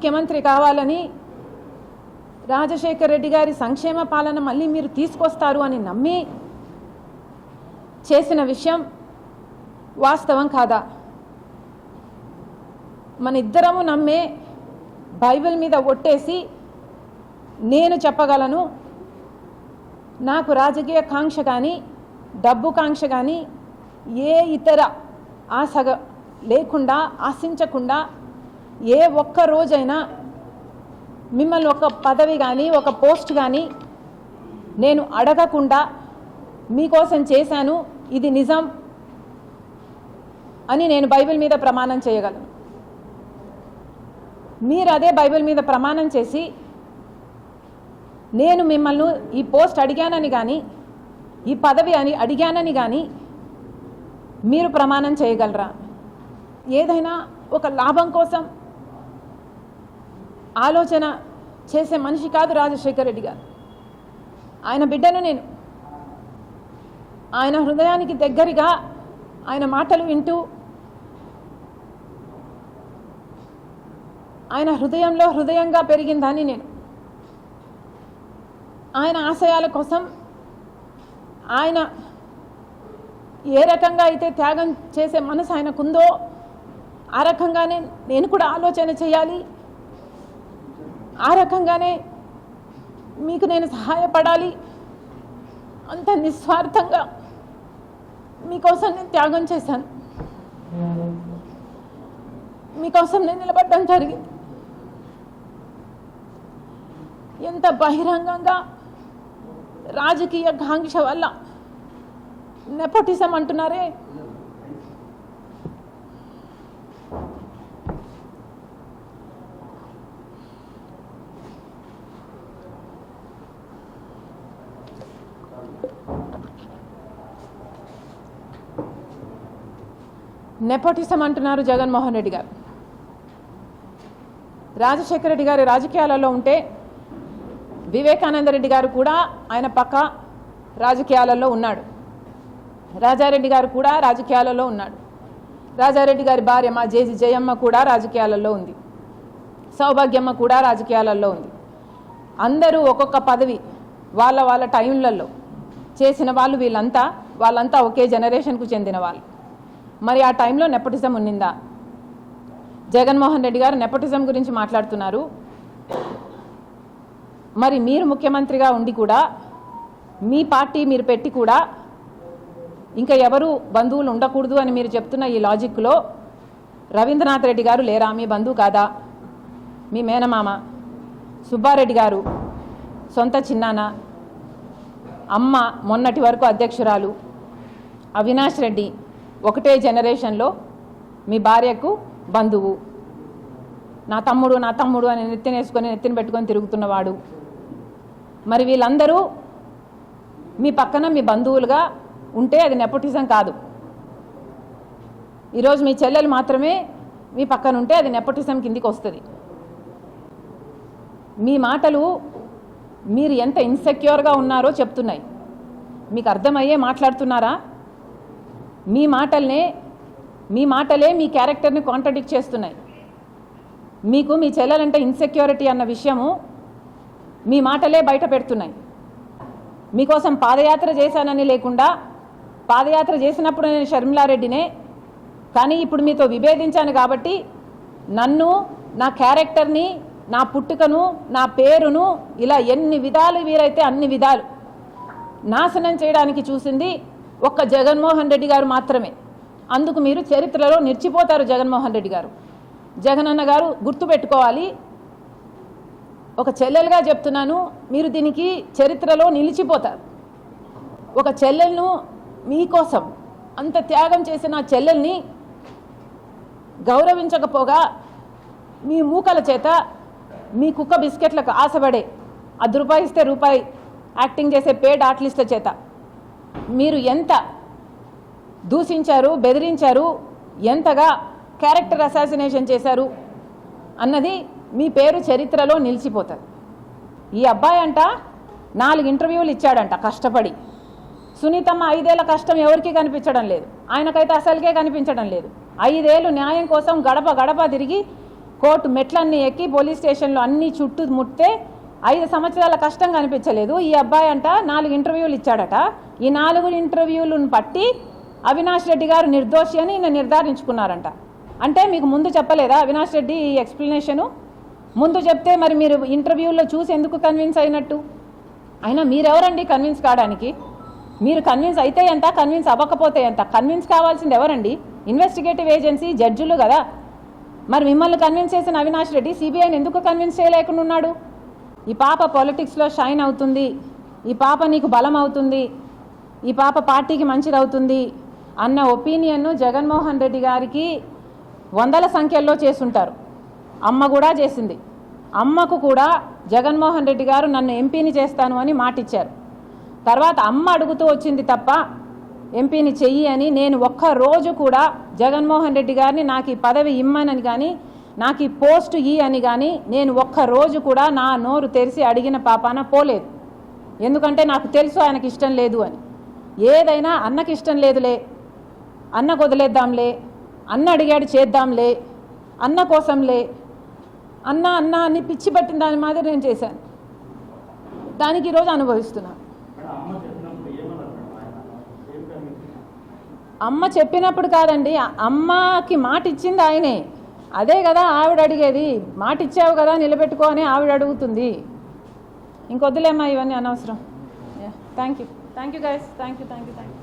ముఖ్యమంత్రి కావాలని రాజశేఖర రెడ్డి గారి సంక్షేమ పాలన మళ్ళీ మీరు తీసుకొస్తారు అని నమ్మి చేసిన విషయం వాస్తవం కాదా? మన ఇద్దరము నమ్మే బైబిల్ మీద ఒట్టేసి నేను చెప్పగలను నాకు రాజకీయ కాంక్ష కానీ డబ్బు కాంక్ష కానీ ఏ ఇతర ఆశ లేకుండా ఆశించకుండా ఏ ఒక్క రోజైనా మిమ్మల్ని ఒక పదవి కానీ ఒక పోస్ట్ కానీ నేను అడగకుండా మీకోసం చేశాను ఇది నిజం అని నేను బైబిల్ మీద ప్రమాణం చేయగలను. మీరు అదే బైబిల్ మీద ప్రమాణం చేసి నేను మిమ్మల్ని ఈ పోస్ట్ అడిగానని కానీ ఈ పదవి అని అడిగానని కానీ మీరు ప్రమాణం చేయగలరా? ఏదైనా ఒక లాభం కోసం ఆలోచన చేసే మనిషి కాదు రాజశేఖర రెడ్డి గారు. ఆయన బిడ్డను నేను ఆయన హృదయానికి దగ్గరగా ఆయన మాటలు వింటూ ఆయన హృదయంలో హృదయంగా పెరిగిందని నేను ఆయన ఆశయాల కోసం ఆయన ఏ రకంగా అయితే త్యాగం చేసే మనసు ఆయనకుందో ఆ రకంగానే నేను కూడా ఆలోచన చేయాలి. ఆ రకంగానే మీకు నేను సహాయపడాలి. అంత నిస్వార్థంగా మీకోసం నేను త్యాగం చేశాను. మీకోసం నేను నిలబడడం జరిగింది. ఎంత బహిరంగంగా రాజకీయ కాంక్ష వల్ల నెపోటిజం అంటున్నారే? నెపోటిజం అంటున్నారు జగన్మోహన్ రెడ్డి గారు. రాజశేఖర రెడ్డి గారి రాజకీయాలలో ఉంటే వివేకానంద రెడ్డి గారు కూడా ఆయన పక్క రాజకీయాలలో ఉన్నాడు. రాజారెడ్డి గారు కూడా రాజకీయాలలో ఉన్నాడు. రాజారెడ్డి గారి భార్య మా జేజి జయమ్మ కూడా రాజకీయాలలో ఉంది. సౌభాగ్యమ్మ కూడా రాజకీయాలలో ఉంది. అందరూ ఒక్కొక్క పదవి వాళ్ళ వాళ్ళ టైంలలో చేసిన వాళ్ళు వీళ్ళంతా వాళ్ళంతా ఒకే జనరేషన్కు చెందిన వాళ్ళు. మరి ఆ టైంలో నెపటిజం ఉన్నిందా? జగన్మోహన్ రెడ్డి గారు నెపటిజం గురించి మాట్లాడుతున్నారు. మరి మీరు ముఖ్యమంత్రిగా ఉండి కూడా మీ పార్టీ మీరు పెట్టి కూడా ఇంకా ఎవరు బంధువులు ఉండకూడదు అని మీరు చెప్తున్న ఈ లాజిక్లో రవీంద్రనాథ్ రెడ్డి గారు లేరా? మీ బంధువు కాదా? మీ మేనమామ? సుబ్బారెడ్డి గారు? సొంత చిన్నాన్న అమ్మ మొన్నటి వరకు అధ్యక్షురాలు? అవినాష్ రెడ్డి? ఒకటే జనరేషన్లో మీ భార్యకు బంధువు. నా తమ్ముడు నా తమ్ముడు అని నెత్తినేసుకొని నెత్తిన పెట్టుకొని తిరుగుతున్నవాడు. మరి వీళ్ళందరూ మీ పక్కన మీ బంధువులుగా ఉంటే అది నెపోటిజం కాదు. ఈరోజు మీ చెల్లెలు మాత్రమే మీ పక్కన ఉంటే అది నెపోటిజం కిందికి వస్తుంది. మీ మాటలు మీరు ఎంత ఇన్సెక్యూర్గా ఉన్నారో చెప్తున్నాయి. మీకు అర్థమయ్యే మాట్లాడుతున్నారా? మీ మాటల్నే మీ మాటలే మీ క్యారెక్టర్ని కాంట్రడిక్ట్ చేస్తున్నాయి. మీకు మీ చెల్లెలంటే ఇన్సెక్యూరిటీ అన్న విషయము మీ మాటలే బయట పెడుతున్నాయి. మీకోసం పాదయాత్ర చేశానని లేకుండా పాదయాత్ర చేసినప్పుడు నేను షర్మిలారెడ్డినే కానీ ఇప్పుడు మీతో విభేదించాను కాబట్టి నన్ను నా క్యారెక్టర్ని నా పుట్టుకను నా పేరును ఇలా ఎన్ని విధాలు వీరైతే అన్ని విధాలు నాశనం చేయడానికి చూసింది ఒక్క జగన్మోహన్ రెడ్డి గారు మాత్రమే. అందుకు మీరు చరిత్రలో నిలిచిపోతారు జగన్మోహన్ రెడ్డి గారు. జగనన్న గారు గుర్తుపెట్టుకోవాలి ఒక చెల్లెలుగా చెప్తున్నాను మీరు దీనికి చరిత్రలో నిలిచిపోతారు. ఒక చెల్లెలను మీకోసం అంత త్యాగం చేసిన చెల్లెల్ని గౌరవించకపోగా మీ మూకల చేత మీ కుక్క బిస్కెట్లకు ఆశపడే అది రూపాయి ఇస్తే రూపాయి యాక్టింగ్ చేసే పేడ్ ఆర్టిస్టుల చేత మీరు ఎంత దూషించారు బెదిరించారు ఎంతగా క్యారెక్టర్ అసాసినేషన్ చేశారు అన్నది మీ పేరు చరిత్రలో నిలిచిపోతుంది. ఈ అబ్బాయి అంట నాలుగు ఇంటర్వ్యూలు ఇచ్చాడంట కష్టపడి. సునీతమ్మ ఐదేళ్ళ కష్టం ఎవరికీ కనిపించడం లేదు. ఆయనకైతే అసలుకే కనిపించడం లేదు. ఐదేళ్ళు న్యాయం కోసం గడప గడప తిరిగి కోర్టు మెట్లన్నీ ఎక్కి పోలీస్ స్టేషన్లో అన్ని చుట్టూ ముట్టే ఐదు సంవత్సరాల కష్టం కనిపించలేదు. ఈ అబ్బాయి అంట నాలుగు ఇంటర్వ్యూలు ఇచ్చాడట. ఈ నాలుగు ఇంటర్వ్యూలను పట్టి అవినాష్ రెడ్డి గారు నిర్దోషి అని ఈయన నిర్ధారించుకున్నారంట. అంటే మీకు ముందు చెప్పలేదా అవినాష్ రెడ్డి ఈ ఎక్స్ప్లెనేషను? ముందు చెప్తే మరి మీరు ఇంటర్వ్యూలో చూసి ఎందుకు కన్విన్స్ అయినట్టు? అయినా మీరెవరండి కన్విన్స్ కావడానికి? మీరు కన్విన్స్ అయితే ఎంత కన్విన్స్ అవ్వకపోతే ఎంత? కన్విన్స్ కావాల్సింది ఎవరండి? ఇన్వెస్టిగేటివ్ ఏజెన్సీ జడ్జులు కదా. మరి మిమ్మల్ని కన్విన్స్ చేసిన అవినాష్ రెడ్డి సిబిఐని ఎందుకు కన్విన్స్ చేయలేకుండా ఉన్నాడు? ఈ పాప పాలిటిక్స్లో షైన్ అవుతుంది. ఈ పాప నీకు బలం అవుతుంది. ఈ పాప పార్టీకి మంచిదవుతుంది అన్న ఒపీనియన్ను జగన్మోహన్ రెడ్డి గారికి వందల సంఖ్యల్లో చేసుంటారు అమ్మ కూడా చేసింది. అమ్మకు కూడా జగన్మోహన్ రెడ్డి గారు నన్ను ఎంపీని చేస్తాను అని మాటిచ్చారు. తర్వాత అమ్మ అడుగుతూ వచ్చింది తప్ప ఎంపీని చెయ్యి అని నేను ఒక్క రోజు కూడా జగన్మోహన్ రెడ్డి గారిని నాకు ఈ పదవి ఇమ్మనని కానీ నాకు ఈ పోస్ట్ ఈ అని కానీ నేను ఒక్క రోజు కూడా నా నోరు తెరిచి అడిగిన పాపాన పోలేదు. ఎందుకంటే నాకు తెలుసు ఆయనకి ఇష్టం లేదు అని. ఏదైనా అన్నకి ఇష్టం లేదులే. అన్న వదిలేద్దాంలే అన్న అడిగాడు చేద్దాంలే. అన్న కోసంలే. అన్న అన్న అని పిచ్చి పట్టిన దాని మాదిరి నేను చేశాను. దానికి ఈరోజు అనుభవిస్తున్నాను అమ్మ చెప్పినప్పుడు కాదండి అమ్మకి మాట ఇచ్చింది ఆయనే. అదే కదా ఆవిడ అడిగేది మాట ఇచ్చావు కదా నిలబెట్టుకో అని ఆవిడ అడుగుతుంది ఇంకొద్దులేమ్మా ఇవన్నీ అనవసరం. Thank you thank you guys thank you thank you thank you